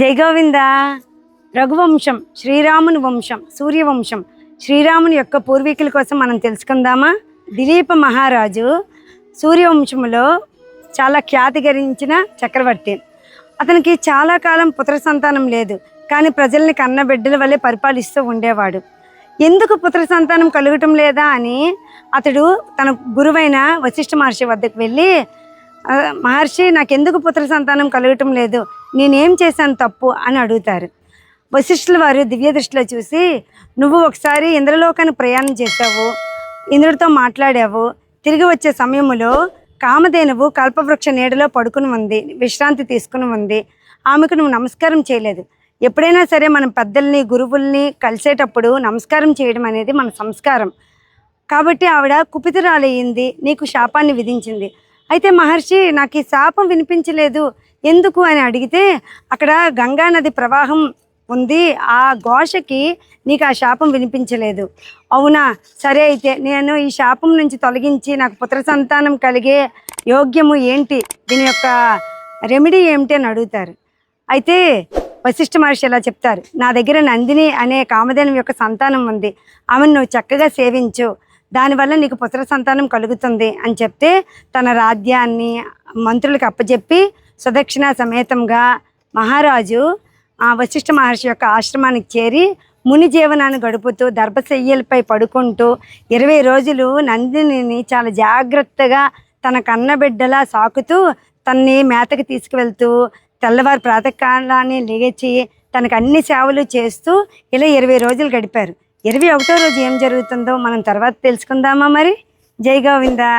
జయగోవింద రఘువంశం శ్రీరాముని వంశం సూర్యవంశం శ్రీరాముని యొక్క పూర్వీకుల కోసం మనం తెలుసుకుందామా? దిలీప మహారాజు సూర్యవంశంలో చాలా ఖ్యాతి గరించిన చక్రవర్తి. అతనికి చాలా కాలం పుత్ర సంతానం లేదు కానీ ప్రజల్ని కన్న బిడ్డల వల్లే పరిపాలిస్తూ ఉండేవాడు. ఎందుకు పుత్ర సంతానం కలగటం లేదా అని అతడు తన గురువైన వశిష్ఠ మహర్షి వద్దకు వెళ్ళి మహర్షి నాకెందుకు పుత్ర సంతానం కలగటం లేదు? నేనేం చేశాను తప్పు? అని అడుగుతారు. వశిష్ఠుల వారు దివ్య దృష్టిలో చూసి నువ్వు ఒకసారి ఇంద్రలోకాన్ని ప్రయాణం చేశావు ఇంద్రుడితో మాట్లాడావు తిరిగి వచ్చే సమయంలో కామధేనువు కల్పవృక్ష నీడలో పడుకుని ఉంది విశ్రాంతి తీసుకుని ఉంది. ఆమెకు నువ్వు నమస్కారం చేయలేదు. ఎప్పుడైనా సరే మనం పెద్దల్ని గురువుల్ని కలిసేటప్పుడు నమస్కారం చేయడం అనేది మన సంస్కారం. కాబట్టి ఆవిడ కుపితురాలయ్యింది నీకు శాపాన్ని విధించింది. అయితే మహర్షి నాకు ఈ శాపం వినిపించలేదు. ఎందుకు అని అడిగితే అక్కడ గంగా నది ప్రవాహం ఉంది. ఆ ఘోషకి నీకు ఆ శాపం వినిపించలేదు. అవునా? సరే అయితే నేను ఈ శాపం నుంచి తొలగించి నాకు పుత్ర సంతానం కలిగే యోగ్యము ఏంటి? దీని యొక్క రెమెడీ ఏమిటి అని అడుగుతారు. అయితే వశిష్ఠ మహర్షి ఇలా చెప్తారు. నా దగ్గర నందిని అనే కామధేనం యొక్క సంతానం ఉంది. ఆమెను నువ్వు చక్కగా సేవించు. దానివల్ల నీకు పుత్ర సంతానం కలుగుతుంది అని చెప్తే తన రాజ్యాన్ని మంత్రులకు అప్పచెప్పి సుదక్షిణ సమేతంగా మహారాజు ఆ వశిష్ఠ మహర్షి యొక్క ఆశ్రమానికి చేరి ముని జీవనాన్ని గడుపుతూ దర్భశయ్యలపై పడుకుంటూ ఇరవై రోజులు నందినిని చాలా జాగ్రత్తగా తన కన్నబిడ్డలా సాకుతూ తన్ని మేతకి తీసుకువెళ్తూ తెల్లవారు ప్రాతకాలాన్ని లేచి తనకు అన్ని సేవలు చేస్తూ ఇలా ఇరవై రోజులు గడిపారు. ఇరవై ఒకటో రోజు ఏం జరుగుతుందో మనం తర్వాత తెలుసుకుందామా మరి? జై గోవిందా.